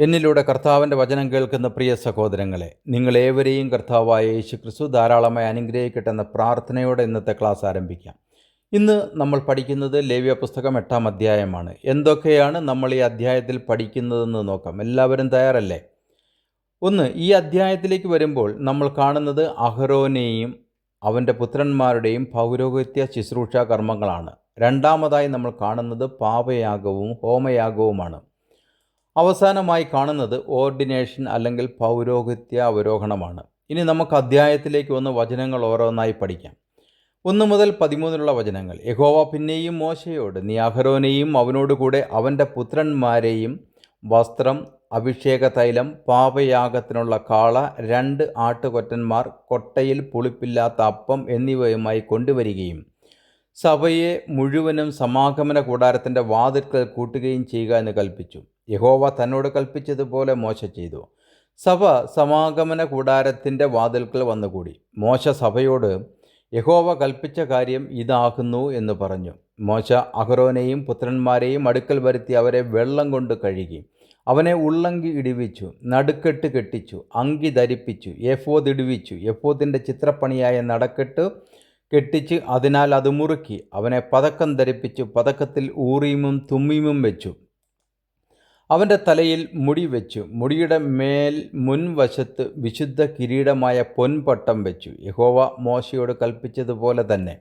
എന്നിലൂടെ കർത്താവിന്റെ വചനം കേൾക്കുന്ന പ്രിയ സഹോദരങ്ങളെ നിങ്ങളേവരെയും കർത്താവായ യേശു ക്രിസ്തു ധാരാളമായി അനുഗ്രഹിക്കട്ടെ എന്ന പ്രാർത്ഥനയോടെ ഇന്നത്തെ ക്ലാസ് ആരംഭിക്കാം. ഇന്ന് നമ്മൾ പഠിക്കുന്നത് ലേവ്യ പുസ്തകം എട്ടാം അധ്യായമാണ്. എന്തൊക്കെയാണ് നമ്മൾ ഈ അധ്യായത്തിൽ പഠിക്കുന്നതെന്ന് നോക്കാം. എല്ലാവരും തയ്യാറല്ലേ? ഒന്ന് ഈ അധ്യായത്തിലേക്ക് വരുമ്പോൾ നമ്മൾ കാണുന്നത് അഹ്റോനെയും അവന്റെ പുത്രന്മാരുടെയും പൗരോഹിത്യ ശുശ്രൂഷ കർമ്മങ്ങളാണ്. രണ്ടാമതായി നമ്മൾ കാണുന്നത് പാപയാഗവും ഹോമയാഗവുമാണ്. അവസാനമായി കാണുന്നത് ഓർഡിനേഷൻ അല്ലെങ്കിൽ പൗരോഹിത്യ അവരോഹണമാണ്. ഇനി നമുക്ക് അധ്യായത്തിലേക്ക് വന്ന് വചനങ്ങൾ ഓരോന്നായി പഠിക്കാം. ഒന്ന് മുതൽ പതിമൂന്നിലുള്ള വചനങ്ങൾ. യഹോവ പിന്നെയും മോശയോട് നീ അഹരോനെയും അവനോടുകൂടെ അവന്റെ പുത്രന്മാരെയും വസ്ത്രം അഭിഷേക തൈലം പാപയാഗത്തിനുള്ള കാള രണ്ട് ആട്ടുകൊറ്റന്മാർ കൊട്ടയിൽ പുളിപ്പില്ലാത്ത അപ്പം എന്നിവയുമായി കൊണ്ടുവരികയും സഭയെ മുഴുവനും സമാഗമന കൂടാരത്തിന്റെ വാതിൽക്കൽ കൂട്ടുകയും ചെയ്യുക എന്ന് കൽപ്പിച്ചു. യഹോവ തന്നോട് കൽപ്പിച്ചതുപോലെ മോശ ചെയ്തു. സഭ സമാഗമന കൂടാരത്തിന്റെ വാതിൽക്കൽ വന്നുകൂടി. മോശ സഭയോട് യഹോവ കൽപ്പിച്ച കാര്യം ഇതാകുന്നു എന്ന് പറഞ്ഞു. മോശ അഹ്റോനെയും പുത്രന്മാരെയും അടുക്കൽ വരുത്തി അവരെ വെള്ളം കൊണ്ട് കഴുകി. അവനെ ഉള്ളങ്കി ഇടിവിച്ചു നടുക്കെട്ട് കെട്ടിച്ചു അങ്കി ധരിപ്പിച്ചു എഫോദ് ഇടിവിച്ചു എഫോദിന്റെ ചിത്രപ്പണിയായ നടക്കെട്ട് കെട്ടിച്ച് അതിനാൽ അത് മുറുക്കി. അവനെ പതക്കം ധരിപ്പിച്ചു പതക്കത്തിൽ ഊറിയുമും തുമ്മിയുമും വെച്ചു. അവന്റെ തലയിൽ മുടി വെച്ചു. മുടിയുടെ മേൽ മുൻവശത്ത് വിശുദ്ധ കിരീടമായ പൊൻപട്ടം വെച്ചു. യഹോവ മോശയോട് കൽപ്പിച്ചതുപോലെ തന്നെ.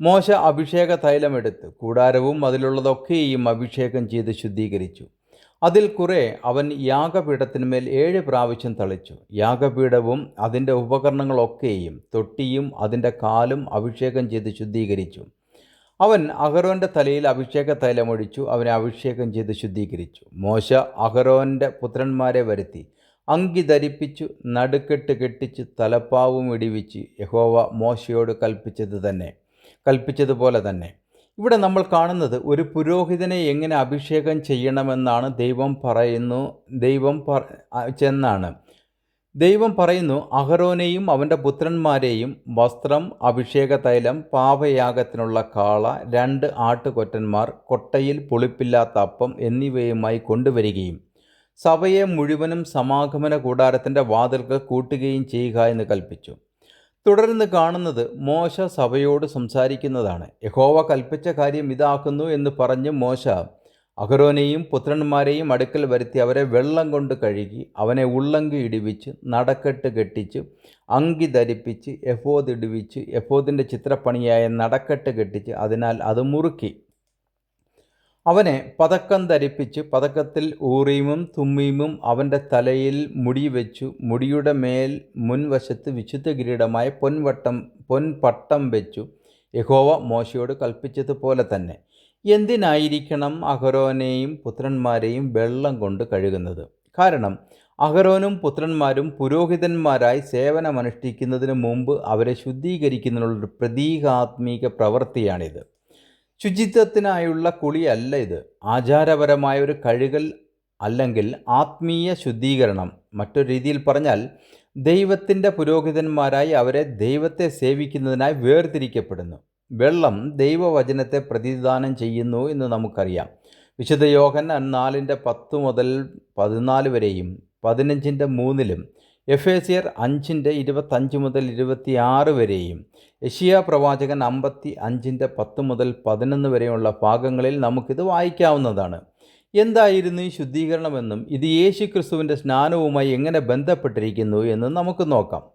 മോശ അഭിഷേക തൈലമെടുത്ത് കൂടാരവും അതിലുള്ളതൊക്കെയും അഭിഷേകം ചെയ്ത് ശുദ്ധീകരിച്ചു. അതിൽ കുറെ അവൻ യാഗപീഠത്തിന്മേൽ ഏഴ് പ്രാവശ്യം തളിച്ചു. യാഗപീഠവും അതിന്റെ ഉപകരണങ്ങളൊക്കെയും തൊട്ടിയും അതിന്റെ കാലും അഭിഷേകം ചെയ്ത് ശുദ്ധീകരിച്ചു. അവൻ അഹരോന്റെ തലയിൽ അഭിഷേക തൈലമൊഴിച്ചു അവനെ അഭിഷേകം ചെയ്ത് ശുദ്ധീകരിച്ചു. മോശ അഹരോന്റെ പുത്രന്മാരെ വരുത്തി. അങ്കി ധരിപ്പിച്ചു നടുക്കെട്ട് കെട്ടിച്ച് തലപ്പാവും ഇടിവിച്ച് യഹോവ മോശയോട് കൽപ്പിച്ചത് തന്നെ കൽപ്പിച്ചതുപോലെ തന്നെ. ഇവിടെ നമ്മൾ കാണുന്നത് ഒരു പുരോഹിതനെ എങ്ങനെ അഭിഷേകം ചെയ്യണമെന്നാണ് ദൈവം പറയുന്നു ദൈവം ചെന്നാണ്. ദൈവം പറയുന്നു അഹരോനെയും അവന്റെ പുത്രന്മാരെയും വസ്ത്രം അഭിഷേക തൈലം പാപയാഗത്തിനുള്ള കാള രണ്ട് ആട്ടുകൊറ്റന്മാർ കൊട്ടയിൽ പുളിപ്പില്ലാത്ത അപ്പം എന്നിവയുമായി കൊണ്ടുവരികയും സഭയെ മുഴുവനും സമാഗമന കൂടാരത്തിന്റെ വാതിൽക്ക് കൂട്ടുകയും ചെയ്യുക എന്ന് കൽപ്പിച്ചു. തുടർന്ന് കാണുന്നത് മോശ സഭയോട് സംസാരിക്കുന്നതാണ്. യഹോവ കൽപ്പിച്ച കാര്യം ഇതാക്കുന്നു എന്ന് പറഞ്ഞ് മോശ അഹരോനെയും പുത്രന്മാരെയും അടുക്കൽ വരുത്തി അവരെ വെള്ളം കൊണ്ട് കഴുകി അവനെ ഉള്ളങ്കി ഇടിവിച്ച് നടക്കെട്ട് കെട്ടിച്ച് അങ്കി ധരിപ്പിച്ച് എഫോദ് ഇടിവിച്ച് എഫോദിന്റെ ചിത്രപ്പണിയായ നടക്കെട്ട് കെട്ടിച്ച് അതിനാൽ അത് മുറുക്കി. അവനെ പതക്കം ധരിപ്പിച്ച് പതക്കത്തിൽ ഊറീമും തുമ്മീമും അവന്റെ തലയിൽ മുടി വെച്ചു മുടിയുടെ മേൽ മുൻവശത്ത് വിശുദ്ധ കിരീടമായ പൊൻവട്ടം പൊൻപട്ടം വെച്ചു. യഹോവ മോശയോട് കൽപ്പിച്ചതുപോലെ തന്നെ. എന്തിനായിരിക്കണം അഹരോനെയും പുത്രന്മാരെയും വെള്ളം കൊണ്ട് കഴുകുന്നത്? കാരണം അഹരോനും പുത്രന്മാരും പുരോഹിതന്മാരായി സേവനമനുഷ്ഠിക്കുന്നതിന് മുമ്പ് അവരെ ശുദ്ധീകരിക്കുന്നതിനുള്ള പ്രതീകാത്മീക പ്രവൃത്തിയാണിത്. ശുചിത്വത്തിനായുള്ള കുളിയല്ല ഇത്. ആചാരപരമായ ഒരു കഴുകൽ അല്ലെങ്കിൽ ആത്മീയ ശുദ്ധീകരണം. മറ്റൊരു രീതിയിൽ പറഞ്ഞാൽ ദൈവത്തിന്റെ പുരോഹിതന്മാരായി അവരെ ദൈവത്തെ സേവിക്കുന്നതിനായി വേർതിരിക്കപ്പെടുന്നു. വെള്ളം ദൈവവചനത്തെ പ്രതിദാനം ചെയ്യുന്നു എന്ന് നമുക്കറിയാം. വിശുദ്ധ യോഹൻ നാലിന്റെ പത്ത് മുതൽ പതിനാല് വരെയും പതിനഞ്ചിന്റെ മൂന്നിലും എഫ് എ സിയർ അഞ്ചിന്റെ ഇരുപത്തഞ്ച് മുതൽ ഇരുപത്തിയാറ് വരെയും യഷിയ പ്രവാചകൻ അമ്പത്തി അഞ്ചിന്റെ പത്ത് മുതൽ പതിനൊന്ന് വരെയുള്ള ഭാഗങ്ങളിൽ നമുക്കിത് വായിക്കാവുന്നതാണ്. എന്തായിരുന്നു ഈ ശുദ്ധീകരണമെന്നും ഇത് യേശു ക്രിസ്തുവിന്റെ സ്നാനവുമായി എങ്ങനെ ബന്ധപ്പെട്ടിരിക്കുന്നു എന്നും നമുക്ക് നോക്കാം.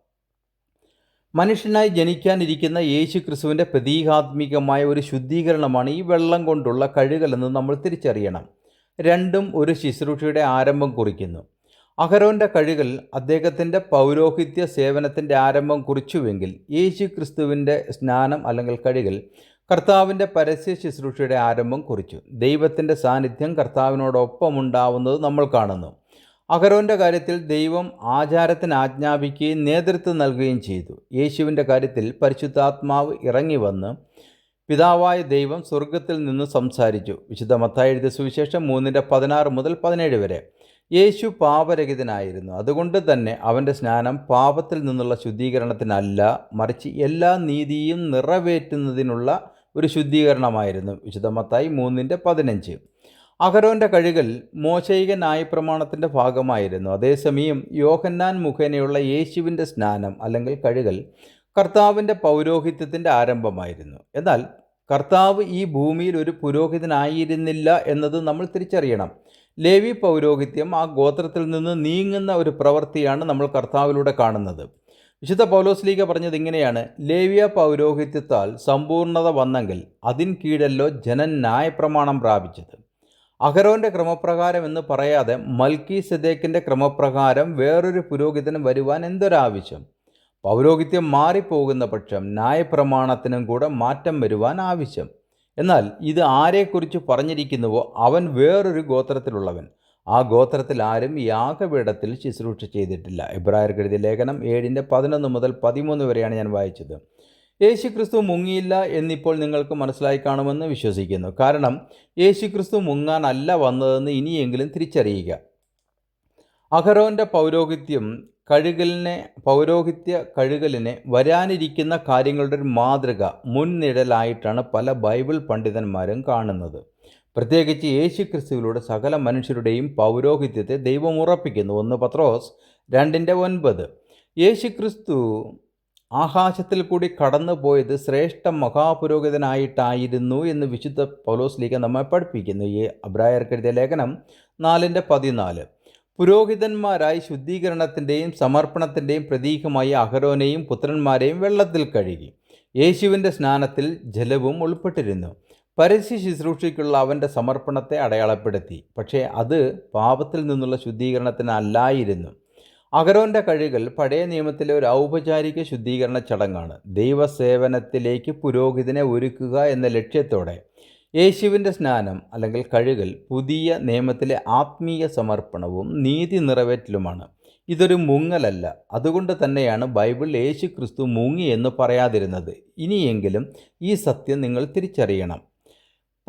മനുഷ്യനായി ജനിക്കാനിരിക്കുന്ന യേശു ക്രിസ്തുവിന്റെ പ്രതീകാത്മികമായ ഒരു ശുദ്ധീകരണമാണ് ഈ വെള്ളം കൊണ്ടുള്ള കഴുകലെന്ന് നമ്മൾ തിരിച്ചറിയണം. രണ്ടും ഒരു ശുശ്രൂഷയുടെ ആരംഭം കുറിക്കുന്നു. അഹരോന്റെ കഴുകൽ അദ്ദേഹത്തിന്റെ പൗരോഹിത്യ സേവനത്തിന്റെ ആരംഭം കുറിച്ചുവെങ്കിൽ യേശു ക്രിസ്തുവിന്റെ സ്നാനം അല്ലെങ്കിൽ കഴുകൽ കർത്താവിന്റെ പരസ്യ ശുശ്രൂഷയുടെ ആരംഭം കുറിച്ചു. ദൈവത്തിന്റെ സാന്നിധ്യം കർത്താവിനോടൊപ്പം ഉണ്ടാവുന്നത് നമ്മൾ കാണുന്നു. അഹരോന്റെ കാര്യത്തിൽ ദൈവം ആചാരത്തിന് ആജ്ഞാപിക്കുകയും നേതൃത്വം നൽകുകയും ചെയ്തു. യേശുവിന്റെ കാര്യത്തിൽ പരിശുദ്ധാത്മാവ് ഇറങ്ങി വന്ന് പിതാവായ ദൈവം സ്വർഗത്തിൽ നിന്ന് സംസാരിച്ചു. വിശുദ്ധ മത്തായി സുവിശേഷം മൂന്നിന്റെ പതിനാറ് മുതൽ പതിനേഴ് വരെ. യേശു പാപരഹിതനായിരുന്നു. അതുകൊണ്ട് തന്നെ അവന്റെ സ്നാനം പാപത്തിൽ നിന്നുള്ള ശുദ്ധീകരണത്തിനല്ല മറിച്ച് എല്ലാ നീതിയും നിറവേറ്റുന്നതിനുള്ള ഒരു ശുദ്ധീകരണമായിരുന്നു. വിശുദ്ധ മത്തായി മൂന്നിന്റെ പതിനഞ്ച്. അഹരോന്റെ കഴുകൽ മോശയിക ന്യായപ്രമാണത്തിന്റെ ഭാഗമായിരുന്നു. അതേസമയം യോഹന്നാൻ മുഖേനയുള്ള യേശുവിന്റെ സ്നാനം അല്ലെങ്കിൽ കഴുകൽ കർത്താവിന്റെ പൗരോഹിത്യത്തിന്റെ ആരംഭമായിരുന്നു. എന്നാൽ കർത്താവ് ഈ ഭൂമിയിൽ ഒരു പുരോഹിതനായിരുന്നില്ല എന്നത് നമ്മൾ തിരിച്ചറിയണം. ലേവി പൗരോഹിത്യം ആ ഗോത്രത്തിൽ നിന്ന് നീങ്ങുന്ന ഒരു പ്രവൃത്തിയാണ് നമ്മൾ കർത്താവിലൂടെ കാണുന്നത്. വിശുദ്ധ പൗലോസ് ലീഗ പറഞ്ഞത് ഇങ്ങനെയാണ്. ലേവിയ പൗരോഹിത്യത്താൽ സമ്പൂർണത വന്നെങ്കിൽ അതിൻ കീഴല്ലോ ജനൻ ന്യായപ്രമാണം പ്രാപിച്ചത്. അഹരോന്റെ ക്രമപ്രകാരം എന്ന് പറയാതെ മൽക്കി സെദേക്കിന്റെ ക്രമപ്രകാരം വേറൊരു പുരോഹിതന് വരുവാൻ എന്തൊരാവശ്യം? പൗരോഹിത്യം മാറിപ്പോകുന്ന പക്ഷം ന്യായപ്രമാണത്തിനും കൂടെ മാറ്റം വരുവാൻ ആവശ്യം. എന്നാൽ ഇത് ആരെക്കുറിച്ച് പറഞ്ഞിരിക്കുന്നുവോ? അവൻ വേറൊരു ഗോത്രത്തിലുള്ളവൻ. ആ ഗോത്രത്തിൽ ആരും യാഗപീഠത്തിൽ ശുശ്രൂഷ ചെയ്തിട്ടില്ല. ഇബ്രാഹിം കെഴുതിയ ലേഖനം ഏഴിന്റെ പതിനൊന്ന് മുതൽ പതിമൂന്ന് വരെയാണ് ഞാൻ വായിച്ചത്. യേശുക്രിസ്തു മുങ്ങിയില്ല എന്നിപ്പോൾ നിങ്ങൾക്ക് മനസ്സിലായി കാണുമെന്ന് വിശ്വസിക്കുന്നു. കാരണം യേശുക്രിസ്തു മുങ്ങാനല്ല വന്നതെന്ന് ഇനിയെങ്കിലും തിരിച്ചറിയുക. അഹരോന്റെ പൗരോഹിത്യം കഴുകലിനെ പൗരോഹിത്യ കഴുകലിനെ വരാനിരിക്കുന്ന കാര്യങ്ങളുടെ ഒരു മാതൃക മുൻനിഴലായിട്ടാണ് പല ബൈബിൾ പണ്ഡിതന്മാരും കാണുന്നത്. പ്രത്യേകിച്ച് യേശു ക്രിസ്തുവിലൂടെ സകല മനുഷ്യരുടെയും പൗരോഹിത്യത്തെ ദൈവം ഉറപ്പിക്കുന്നു. ഒന്ന് പത്രോസ് രണ്ടിന്റെ ഒൻപത്. യേശു ക്രിസ്തു ആകാശത്തിൽ കൂടി കടന്നുപോയത് ശ്രേഷ്ഠ മഹാപുരോഹിതനായിട്ടായിരുന്നു എന്ന് വിശുദ്ധ പൗലോസ് ലീഗ നമ്മെ പഠിപ്പിക്കുന്നു. ഈ അബ്രായർക്കെഴുതിയ ലേഖനം നാലിന്റെ പതിനാല്. പുരോഹിതന്മാരായി ശുദ്ധീകരണത്തിന്റെയും സമർപ്പണത്തിന്റെയും പ്രതീകമായി അഹരോനെയും പുത്രന്മാരെയും വെള്ളത്തിൽ കഴുകി. യേശുവിന്റെ സ്നാനത്തിൽ ജലവും ഉൾപ്പെട്ടിരുന്നു. പരസ്യ ശുശ്രൂഷയ്ക്കുള്ള അവന്റെ സമർപ്പണത്തെ അടയാളപ്പെടുത്തി. പക്ഷേ അത് പാപത്തിൽ നിന്നുള്ള ശുദ്ധീകരണത്തിനല്ലായിരുന്നു. അഹരോന്റെ കഴുകൽ പഴയ നിയമത്തിലെ ഒരു ഔപചാരിക ശുദ്ധീകരണ ചടങ്ങാണ്. ദൈവസേവനത്തിലേക്ക് പുരോഹിതനെ ഒരുക്കുക എന്ന ലക്ഷ്യത്തോടെ യേശുവിന്റെ സ്നാനം അല്ലെങ്കിൽ കഴുകൽ പുതിയ നിയമത്തിലെ ആത്മീയ സമർപ്പണവും നീതി നിറവേറ്റലുമാണ്. ഇതൊരു മുങ്ങലല്ല. അതുകൊണ്ട് തന്നെയാണ് ബൈബിൾ യേശു ക്രിസ്തു മുങ്ങി എന്ന് പറയാതിരുന്നത്. ഇനിയെങ്കിലും ഈ സത്യം നിങ്ങൾ തിരിച്ചറിയണം.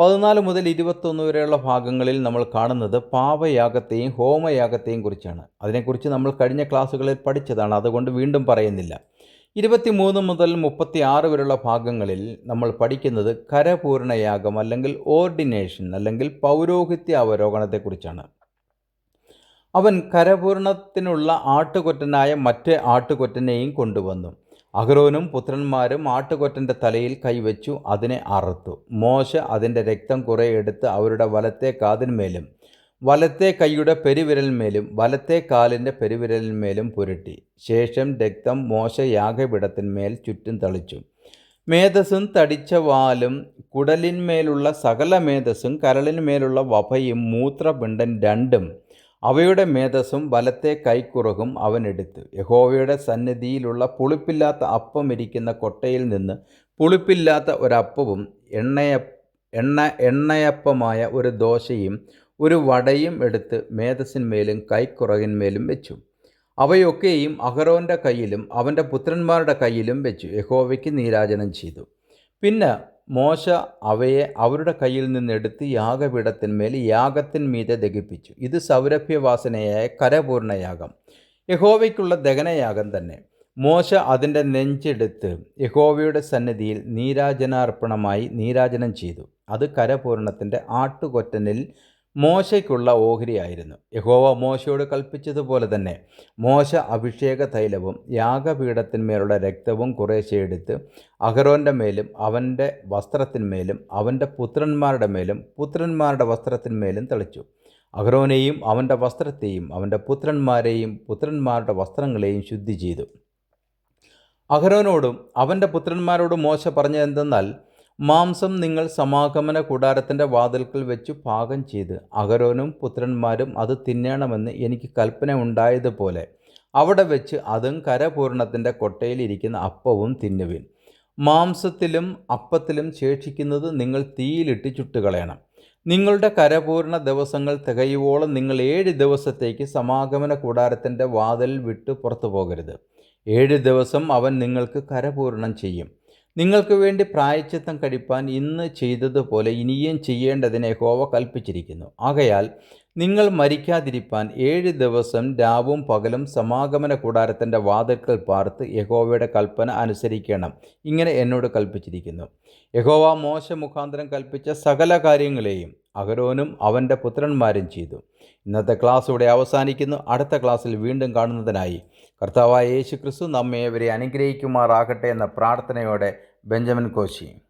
പതിനാല് മുതൽ ഇരുപത്തൊന്ന് വരെയുള്ള ഭാഗങ്ങളിൽ നമ്മൾ കാണുന്നത് പാപയാഗത്തെയും ഹോമയാഗത്തെയും കുറിച്ചാണ്. അതിനെക്കുറിച്ച് നമ്മൾ കഴിഞ്ഞ ക്ലാസ്സുകളിൽ പഠിച്ചതാണ്. അതുകൊണ്ട് വീണ്ടും പറയുന്നില്ല. ഇരുപത്തിമൂന്ന് മുതൽ മുപ്പത്തി ആറ് വരെയുള്ള ഭാഗങ്ങളിൽ നമ്മൾ പഠിക്കുന്നത് കരപൂർണയാഗം അല്ലെങ്കിൽ ഓർഡിനേഷൻ അല്ലെങ്കിൽ പൗരോഹിത്യ അവരോഹണത്തെക്കുറിച്ചാണ്. അവൻ കരപൂർണത്തിനുള്ള ആട്ടുകൊറ്റനായ മറ്റേ ആട്ടുകൊറ്റനെയും കൊണ്ടുവന്നു. അഹ്റോനും പുത്രന്മാരും ആട്ടുകൊറ്റന്റെ തലയിൽ കൈവച്ചു അതിനെ അറുത്തു. മോശ അതിന്റെ രക്തം കുറേ എടുത്ത് അവരുടെ വലത്തെ കാതിന്മേലും വലത്തെ കൈയുടെ പെരുവിരലിന്മേലും വലത്തെ കാലിന്റെ പെരുവിരലിന്മേലും പുരട്ടി. ശേഷം രക്തം മോശ യാഗപിടത്തിന്മേൽ ചുറ്റും തളിച്ചു. മേധസ്സും തടിച്ച വാലും കുടലിന്മേലുള്ള സകല മേധസ്സും കരളിന്മേലുള്ള വഭയും മൂത്രപിണ്ടൻ രണ്ടും അവയുടെ മേധസ്സും വലത്തെ കൈക്കുറകും അവനെടുത്ത് യഹോവയുടെ സന്നിധിയിലുള്ള പുളിപ്പില്ലാത്ത അപ്പം ഇരിക്കുന്ന കൊട്ടയിൽ നിന്ന് പുളിപ്പില്ലാത്ത ഒരപ്പവും എണ്ണയ എണ്ണ എണ്ണയപ്പമായ ഒരു ദോശയും ഒരു വടയും എടുത്ത് മേധസ്സിന്മേലും കൈക്കുറകിന്മേലും വെച്ചു. അവയൊക്കെയും അഹറോന്റെ കയ്യിലും അവന്റെ പുത്രന്മാരുടെ കയ്യിലും വെച്ചു. യഹോവയ്ക്ക് നീരാജനം ചെയ്തു. പിന്നെ മോശ അവയെ അവരുടെ കയ്യിൽ നിന്നെടുത്ത് യാഗപീഠത്തിന്മേൽ യാഗത്തിന്മീതെ ദഹിപ്പിച്ചു. ഇത് സൗരഭ്യവാസനയായ കരപൂർണയാഗം. യഹോവയ്ക്കുള്ള ദഹനയാഗം തന്നെ. മോശ അതിന്റെ നെഞ്ചെടുത്ത് യഹോവയുടെ സന്നിധിയിൽ നീരാജനാർപ്പണമായി നീരാജനം ചെയ്തു. അത് കരപൂർണത്തിന്റെ ആട്ടുകൊറ്റനിൽ മോശയ്ക്കുള്ള ഓഹരിയായിരുന്നു. യഹോവ മോശയോട് കൽപ്പിച്ചതുപോലെ തന്നെ മോശ അഭിഷേക തൈലവും യാഗപീഠത്തിന്മേലുള്ള രക്തവും കുറേശ്ശെ എടുത്ത് അഹരോന്റെ മേലും അവന്റെ വസ്ത്രത്തിന്മേലും അവന്റെ പുത്രന്മാരുടെ മേലും പുത്രന്മാരുടെ വസ്ത്രത്തിന്മേലും തെളിച്ചു. അഹ്റോനെയും അവന്റെ വസ്ത്രത്തെയും അവന്റെ പുത്രന്മാരെയും പുത്രന്മാരുടെ വസ്ത്രങ്ങളെയും ശുദ്ധി ചെയ്തു. അഹ്റോനോടും അവന്റെ പുത്രന്മാരോടും മോശ പറഞ്ഞതെന്തെന്നാൽ മാംസം നിങ്ങൾ സമാഗമന കൂടാരത്തിന്റെ വാതിൽക്കൽ വെച്ച് പാകം ചെയ്ത് അകരോനും പുത്രന്മാരും അത് തിന്നണമെന്ന് എനിക്ക് കൽപ്പന ഉണ്ടായതുപോലെ അവിടെ വെച്ച് അതും കരപൂർണത്തിന്റെ കൊട്ടയിലിരിക്കുന്ന അപ്പവും തിന്നുവിൻ. മാംസത്തിലും അപ്പത്തിലും ശേഷിക്കുന്നത് നിങ്ങൾ തീയിലിട്ട് ചുട്ടുകളയണം. നിങ്ങളുടെ കരപൂർണ ദിവസങ്ങൾ തികയുവോളം നിങ്ങൾ ഏഴ് ദിവസത്തേക്ക് സമാഗമന കൂടാരത്തിന്റെ വാതിൽ വിട്ട് പുറത്തു പോകരുത്. ഏഴ് ദിവസം അവൻ നിങ്ങൾക്ക് കരപൂർണം ചെയ്യും. നിങ്ങൾക്ക് വേണ്ടി പ്രായച്ചിത്തം കഴിപ്പാൻ ഇന്ന് ചെയ്തതുപോലെ ഇനിയും ചെയ്യേണ്ടതിനെ ഹോവ കൽപ്പിച്ചിരിക്കുന്നു. ആകയാൽ നിങ്ങൾ മരിക്കാതിരിപ്പാൻ ഏഴ് ദിവസം രാവും പകലും സമാഗമന കൂടാരത്തിന്റെ വാതിൽക്കൽ പാർത്ത് യഹോവയുടെ കൽപ്പന അനുസരിക്കണം. ഇങ്ങനെ എന്നോട് കൽപ്പിച്ചിരിക്കുന്നു. യഹോവ മോശ മുഖാന്തരം കൽപ്പിച്ച സകല കാര്യങ്ങളെയും അഹരോനും അവന്റെ പുത്രന്മാരും ചെയ്തു. ഇന്നത്തെ ക്ലാസ് ഇവിടെ അവസാനിക്കുന്നു. അടുത്ത ക്ലാസ്സിൽ വീണ്ടും കാണുന്നതിനായി കർത്താവായ യേശു ക്രിസ്തു നമ്മെ ഇവരെ അനുഗ്രഹിക്കുമാറാകട്ടെ എന്ന പ്രാർത്ഥനയോടെ ബെഞ്ചമിൻ കോശി.